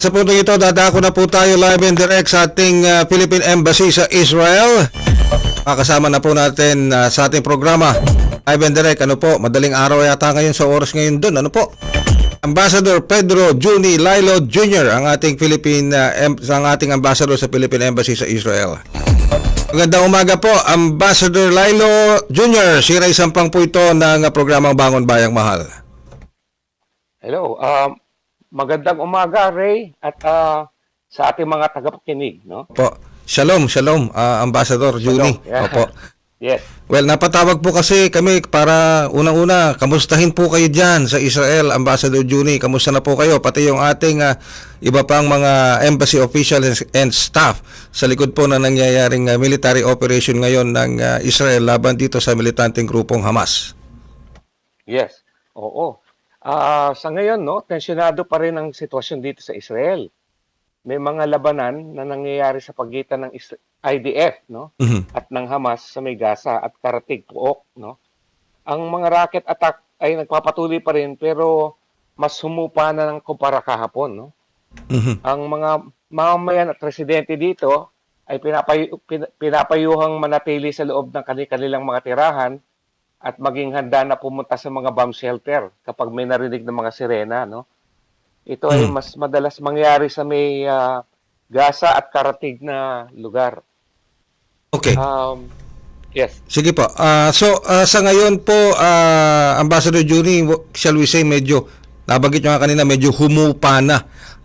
Sa punto ito, dadako na po tayo live and direct sa ating uh, Philippine Embassy sa Israel. Makasama na po natin uh, sa ating programa. Live and direct, ano po, madaling araw yata ngayon sa oras ngayon doon, ano po? Ambassador Pedro Juni Lilo Jr. ang ating Philippine uh, em- ang ating ambassador sa Philippine Embassy sa Israel. Magandang umaga po, Ambassador Lilo Jr. Si Ray Sampang po ito ng programang Bangon Bayang Mahal. Hello. Um, magandang umaga, Ray, at ah, sa ating mga tagapakinig, no? Po. Shalom, shalom, ah, Ambassador Juni. Yeah. Opo. Yes. Well, napatawag po kasi kami para unang-una, kamustahin po kayo dyan sa Israel, Ambassador Juni. Kamusta na po kayo? Pati yung ating ah, iba pang mga embassy officials and staff sa likod po na nangyayaring ah, military operation ngayon ng ah, Israel laban dito sa militanteng grupong Hamas. Yes. Oo. Ah, sa ngayon, no, tensyonado pa rin ang sitwasyon dito sa Israel. May mga labanan na nangyayari sa pagitan ng IDF, no, Mhm. at ng Hamas sa may Gaza at Karatig Puok, no. Ang mga rocket attack ay nagpapatuloy pa rin pero mas humupa na ng kumpara kahapon, no. Mhm. ang mga mamamayan at residente dito ay pinapayu, pin, pinapayuhang manatili sa loob ng kani- kanilang mga tirahan at maging handa na pumunta sa mga bomb shelter kapag may narinig ng mga sirena. No? Ito ay Mm. mas madalas mangyari sa may ah, gasa at karatig na lugar. Okay. Um, yes. Sige po. Ah, so, ah, sa ngayon po, ah, Ambassador Juni, w- shall we say, medyo, nabanggit nyo nga kanina, medyo humupa na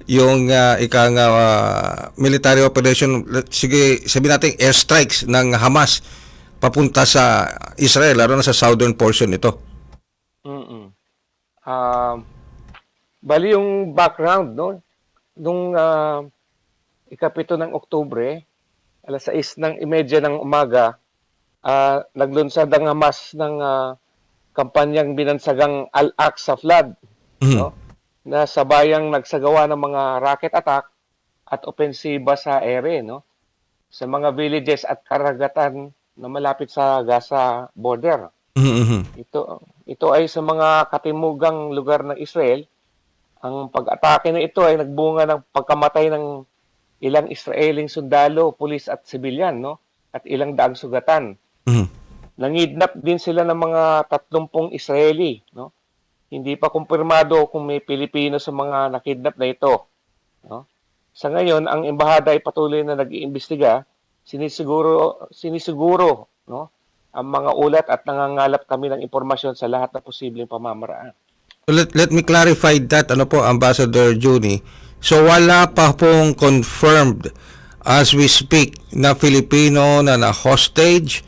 yung uh, ika nga ah, military operation, sige, sabihin natin airstrikes ng Hamas papunta sa Israel, lalo na sa southern portion nito. Mm-mm. Um, bali yung background, no? Nung ah, ikapito ng Oktubre, alas 6 ng imedya ng umaga, ah, naglunsad ang Hamas ng ah, kampanyang binansagang Al-Aqsa Flood, Mhm. no? na sabayang nagsagawa ng mga rocket attack at opensiba sa ere, no? sa mga villages at karagatan na malapit sa Gaza border. Mhm, mhm. Ito ito ay sa mga katimugang lugar ng Israel. Ang pag-atake na ito ay nagbunga ng pagkamatay ng ilang Israeling sundalo, pulis at sibilyan, no? At ilang daang sugatan. Mhm. Nangidnap din sila ng mga 30 Israeli, no? Hindi pa kumpirmado kung may Pilipino sa mga nakidnap na ito, no? Sa ngayon, ang embahada ay patuloy na nag-iimbestiga, sinisiguro sinisiguro, no? ang mga ulat at nangangalap kami ng impormasyon sa lahat na posibleng pamamaraan. So let, let me clarify that, ano po, Ambassador Juni. So wala pa pong confirmed as we speak na Filipino na na-hostage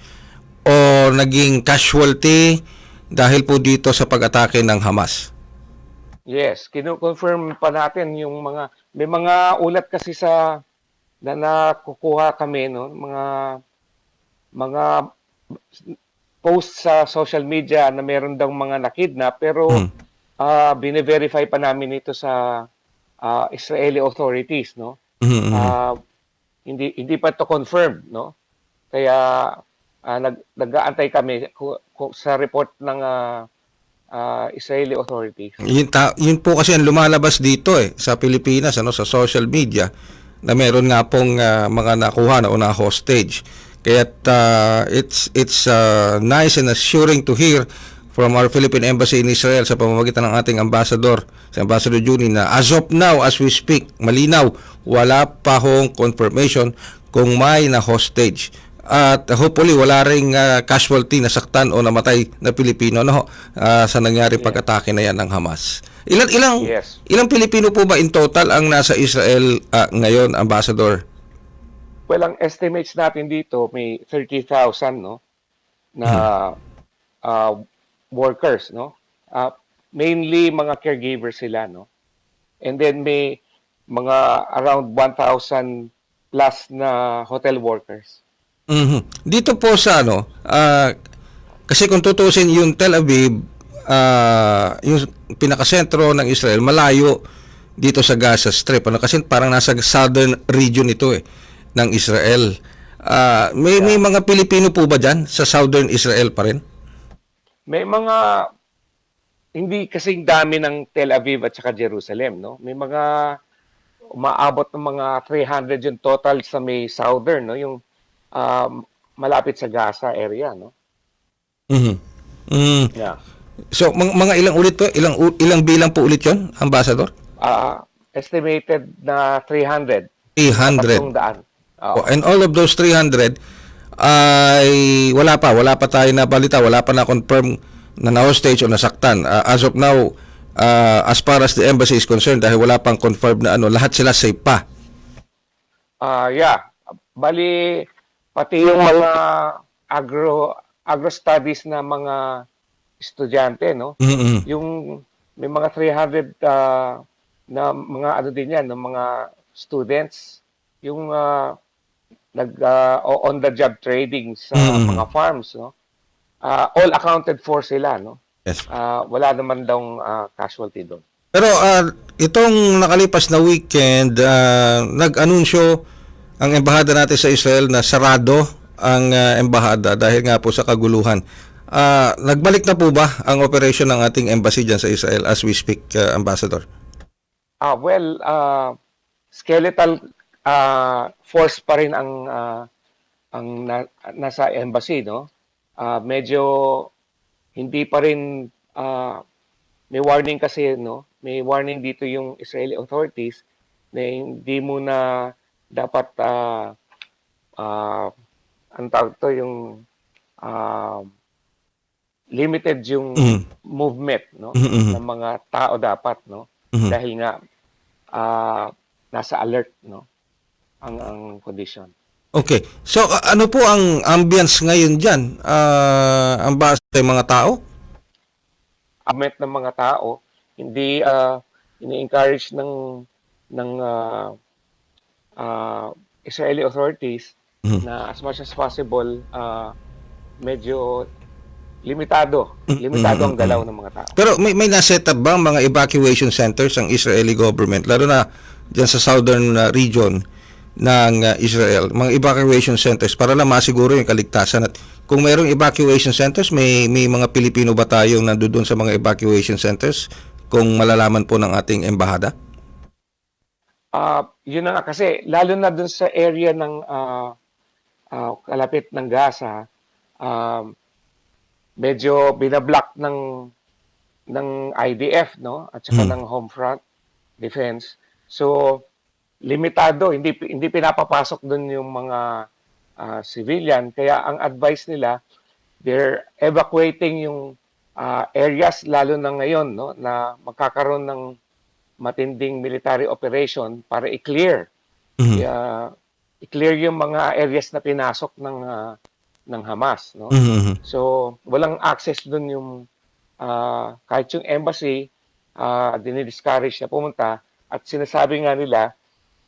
o naging casualty dahil po dito sa pag-atake ng Hamas. Yes, kino-confirm pa natin yung mga may mga ulat kasi sa na nakukuha kami no, mga mga post sa social media na meron daw mga nakidnap pero Hmm. ah bine-verify pa namin ito sa ah, Israeli authorities no. Mhm, mhm. Ah, hindi hindi pa to confirmed no. Kaya ah, nag nag-aantay kami sa report ng ah, ah, Israeli authorities. Yun, ta- yun po kasi ang lumalabas dito eh sa Pilipinas ano sa social media na meron nga pong ah, mga nakuha na o na hostage. Kaya it's it's ah, nice and assuring to hear from our Philippine Embassy in Israel sa pamamagitan ng ating ambassador, si Ambassador Juni na as of now as we speak, malinaw, wala pa hong confirmation kung may na hostage. At hopefully wala ring ah, casualty na saktan o namatay na Pilipino no ah, sa nangyari pag-atake na yan ng Hamas. Ilan ilang Yes. ilang Pilipino po ba in total ang nasa Israel ah, ngayon, ambassador? Well, ang estimates natin dito may 30,000 no na ah, workers no. Ah, mainly mga caregivers sila no. And then may mga around 1,000 plus na hotel workers. Mhm. Dito po sa ano, ah, kasi kung tutusin yung Tel Aviv, ah, yung pinakasentro ng Israel, malayo dito sa Gaza Strip. Ano kasi parang nasa southern region ito eh ng Israel. Ah, may may mga Pilipino po ba diyan sa southern Israel pa rin? May mga hindi kasing dami ng Tel Aviv at saka Jerusalem, no? May mga umaabot ng mga 300 yung total sa may southern, no? Yung um, malapit sa Gaza area, no? Mhm. Mm. Yeah. So, mga, mga ilang ulit po? Ilang, ilang bilang po ulit yon Ambassador? Uh, estimated na 300. 300. Tatlong daan. Oo. Oh, and all of those 300 ay wala pa, wala pa tayo na balita, wala pa na confirm na na-hostage o nasaktan. Ah, as of now, ah, as far as the embassy is concerned, dahil wala pang confirmed na ano, lahat sila safe pa. Ah, yeah. Bali pati yung mga agro agro studies na mga estudyante, no? Mhm. Yung may mga 300 ah, na mga ano din yan, ng mga students, yung ah, nag o- on the job trading sa Mm. mga farms, no? Ah, all accounted for sila, no? Yes. Ah, wala naman daw ah, casualty doon. Pero ah, itong nakalipas na weekend, ah, nag-anunsyo ang embahada natin sa Israel na sarado ang ah, embahada dahil nga po sa kaguluhan. Ah, nagbalik na po ba ang operation ng ating embassy dyan sa Israel as we speak, ah, Ambassador? Ah, well, ah, skeletal ah, force pa rin ang ah, ang na- nasa embassy, no? Ah, medyo hindi pa rin ah, may warning kasi, no? May warning dito yung Israeli authorities na hindi muna dapat ah ah, ang tawag to yung ah, limited yung Mhm. movement, no? Mhm, mhm. ng mga tao dapat, no? Mhm. dahil nga ah, nasa alert no ang ang condition. Okay. So a- ano po ang ambience ngayon diyan? Ah, ang base sa mga tao? Amet ng mga tao hindi ah, ini-encourage ng ng ah, ah, Israeli authorities Mhm. na as much as possible ah, medyo limitado, Mm, limitado mm, ang galaw ng mga tao. Pero may may na-set up ba ang mga evacuation centers ang Israeli government lalo na diyan sa southern uh, region ng uh, Israel, mga evacuation centers para lang masiguro yung kaligtasan at kung mayroong evacuation centers, may may mga Pilipino ba tayong nandoon sa mga evacuation centers kung malalaman po ng ating embahada? Ah, yun na nga kasi lalo na dun sa area ng ah, ah, kalapit ng Gaza, um, medyo binablock ng ng IDF no at saka Hmm. ng home front defense. So limitado, hindi hindi pinapapasok dun yung mga ah, civilian kaya ang advice nila they're evacuating yung ah, areas lalo na ngayon no na magkakaroon ng matinding military operation para i-clear Mhm. uh, i-clear yung mga areas na pinasok ng ah, ng Hamas no Mhm. so walang access doon yung ah, kahit yung embassy uh, dinidiscourage na pumunta at sinasabi nga nila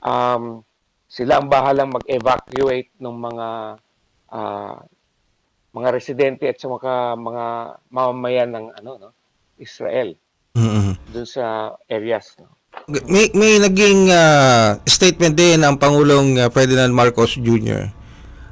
um, sila ang bahalang mag-evacuate ng mga ah, mga residente at sa mga mga mamamayan ng ano no Israel Mhm. Dun sa areas no May may naging ah, statement din ang Pangulong ah, Ferdinand Marcos Jr.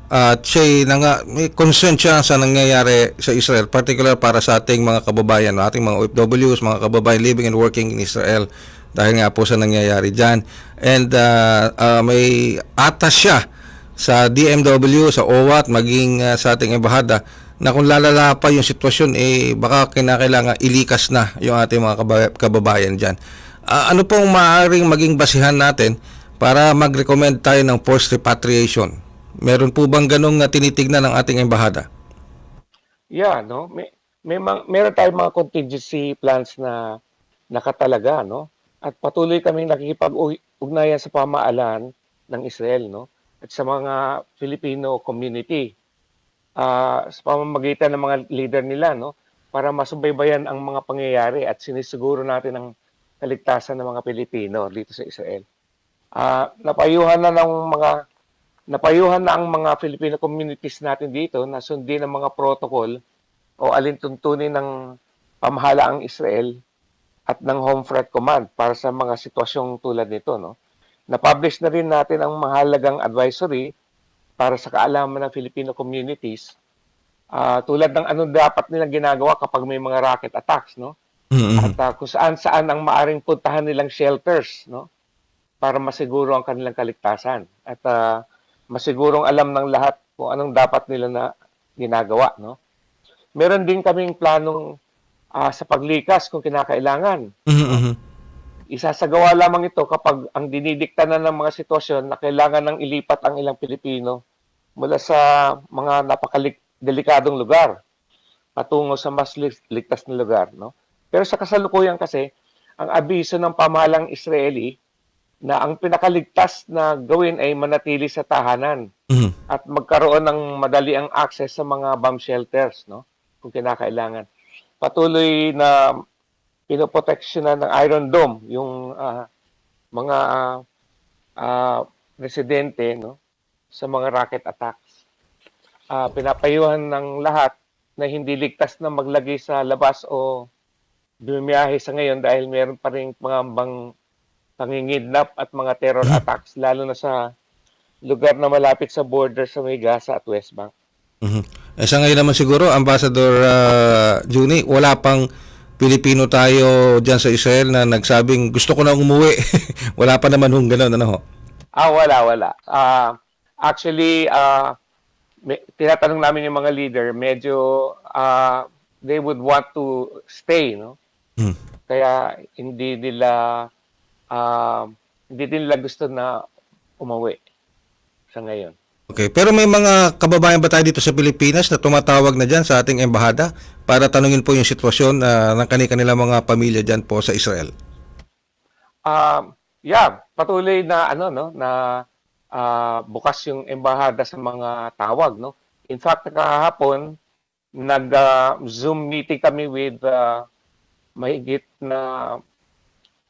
At siya na nga, may concern siya sa nangyayari sa Israel, particular para sa ating mga kababayan, no? ating mga OFWs, mga kababayan living and working in Israel dahil nga po sa nangyayari dyan. And ah, ah, may atas siya sa DMW, sa OWAT, maging ah, sa ating embahada na kung lalala pa yung sitwasyon, eh baka kinakailangan ilikas na yung ating mga kaba- kababayan dyan. Ah, ano pong maaaring maging basihan natin para mag-recommend tayo ng forced repatriation? Meron po bang ganong uh, tinitignan ng ating embahada? Yeah, no. May may mga, meron tayong mga contingency plans na nakatalaga, no? At patuloy kaming nakikipag-ugnayan sa pamahalaan ng Israel, no? At sa mga Filipino community ah, sa pamamagitan ng mga leader nila, no? Para masubaybayan ang mga pangyayari at sinisiguro natin ang kaligtasan ng mga Pilipino dito sa Israel. Ah, napayuhan na ng mga napayuhan na ang mga Filipino communities natin dito na sundin ang mga protocol o alintuntunin ng pamahalaang Israel at ng Home Front Command para sa mga sitwasyong tulad nito. No? Na-publish na rin natin ang mahalagang advisory para sa kaalaman ng Filipino communities ah, tulad ng ano dapat nilang ginagawa kapag may mga rocket attacks. No? Mhm. At ah, kung saan saan ang maaring puntahan nilang shelters. No? para masiguro ang kanilang kaligtasan at ah, masigurong alam ng lahat kung anong dapat nila na ginagawa. No? Meron din kaming planong ah, sa paglikas kung kinakailangan. Mhm, mhm. Isasagawa lamang ito kapag ang dinidikta na ng mga sitwasyon na kailangan ng ilipat ang ilang Pilipino mula sa mga napakadelikadong lugar patungo sa mas lig- ligtas na lugar. No? Pero sa kasalukuyan kasi, ang abiso ng pamahalang Israeli na ang pinakaligtas na gawin ay manatili sa tahanan Mhm. at magkaroon ng madaliang access sa mga bomb shelters, no? Kung kinakailangan. Patuloy na pinoproteksyonan ng Iron Dome yung ah, mga ah, ah, residente, no? Sa mga rocket attacks. Ah, pinapayuhan ng lahat na hindi ligtas na maglagay sa labas o bumiyahe sa ngayon dahil meron pa rin mga bang pangingidnap at mga terror attacks lalo na sa lugar na malapit sa border sa may Gaza at West Bank. Mhm. Eh, sa ngayon naman siguro, Ambassador uh, Juni, wala pang Pilipino tayo dyan sa Israel na nagsabing gusto ko na umuwi. wala pa naman hong ganun, ano ho? Ah, wala, wala. Ah, actually, ah, may, tinatanong namin yung mga leader, medyo ah, they would want to stay, no? Hmm. Kaya hindi nila ah, hindi din nila gusto na umuwi sa ngayon. Okay, pero may mga kababayan ba tayo dito sa Pilipinas na tumatawag na dyan sa ating embahada para tanungin po yung sitwasyon uh, ng kanilang mga pamilya dyan po sa Israel? Um, yeah, patuloy na ano no na ah, bukas yung embahada sa mga tawag no. In fact, kahapon nag ah, Zoom meeting kami with uh, mahigit na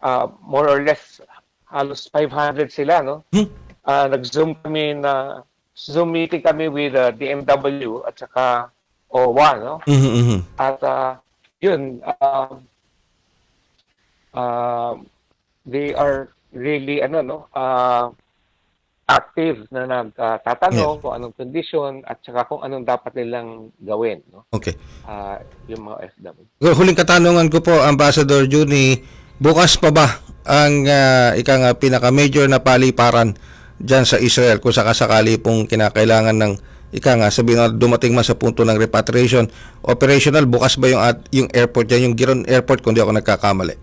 ah, more or less halos 500 sila no. Hmm. Ah, nag-Zoom kami na Zoom meeting kami with uh, DMW at saka OWA no. Mhm, mhm. At ah, yun, um, ah, they are really ano no, ah, active na nagtatanong kung anong kondisyon at saka kung anong dapat nilang gawin no. Okay. Ah, yung mga FW. Huling katanungan ko po, Ambassador Juni, bukas pa ba ang uh, ika nga pinaka-major na paliparan dyan sa Israel kung sakasakali pong kinakailangan ng ika nga sabihin na dumating man sa punto ng repatriation operational bukas ba yung at yung airport dyan yung Giron Airport kung di ako nagkakamali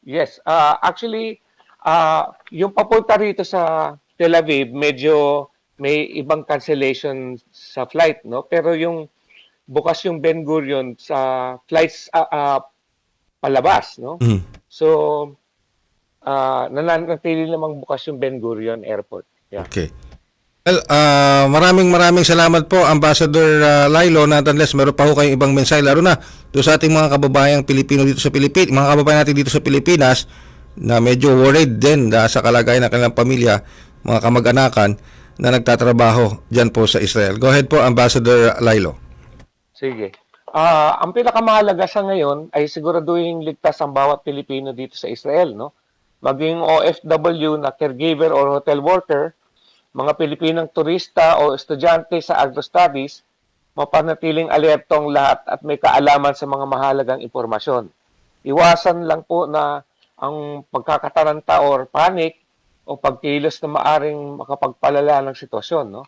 Yes, ah, actually ah, yung papunta rito sa Tel Aviv medyo may ibang cancellation sa flight no, pero yung bukas yung Ben Gurion sa flights ah, ah, palabas no. Mhm. So, ah nananatili namang bukas yung Ben Gurion Airport. Yeah. Okay. Well, ah, maraming maraming salamat po Ambassador ah, Lailo na unless meron pa ho kayong ibang mensahe lalo na doon sa ating mga kababayang Pilipino dito sa Pilipinas, mga kababayan natin dito sa Pilipinas na medyo worried din ah, sa kalagayan ng kanilang pamilya, mga kamag-anakan na nagtatrabaho diyan po sa Israel. Go ahead po Ambassador Lailo. Sige. Ah, ang pinakamahalaga sa ngayon ay siguraduhin ligtas ang bawat Pilipino dito sa Israel, no? Maging OFW na caregiver or hotel worker, mga Pilipinong turista o estudyante sa agro-studies, mapanatiling alerto ang lahat at may kaalaman sa mga mahalagang impormasyon. Iwasan lang po na ang pagkakataranta or panic o pagkilos na maaring makapagpalala ng sitwasyon, no?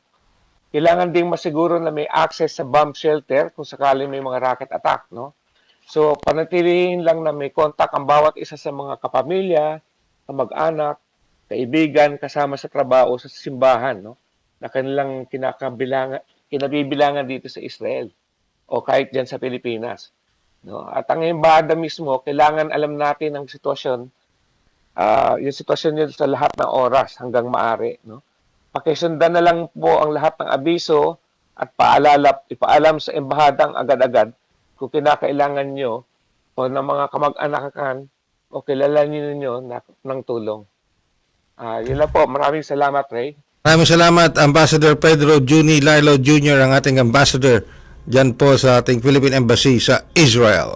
kailangan ding masiguro na may access sa bomb shelter kung sakali may mga rocket attack, no? So, panatilihin lang na may contact ang bawat isa sa mga kapamilya, kamag-anak, kaibigan, kasama sa trabaho, sa simbahan, no? Na kanilang kinakabilangan, kinabibilangan dito sa Israel o kahit dyan sa Pilipinas. No? At ang embahada mismo, kailangan alam natin ang sitwasyon, ah, yung sitwasyon nyo sa lahat ng oras hanggang maaari, no? pakisundan na lang po ang lahat ng abiso at paalala, ipaalam sa embahadang agad-agad kung kinakailangan nyo o ng mga kamag-anakan o kilala ninyo na, ng tulong. Ah, yun lang po. Maraming salamat, Ray. Maraming salamat Ambassador Pedro Juni Lailo Jr. ang ating ambassador diyan po sa ating Philippine Embassy sa Israel.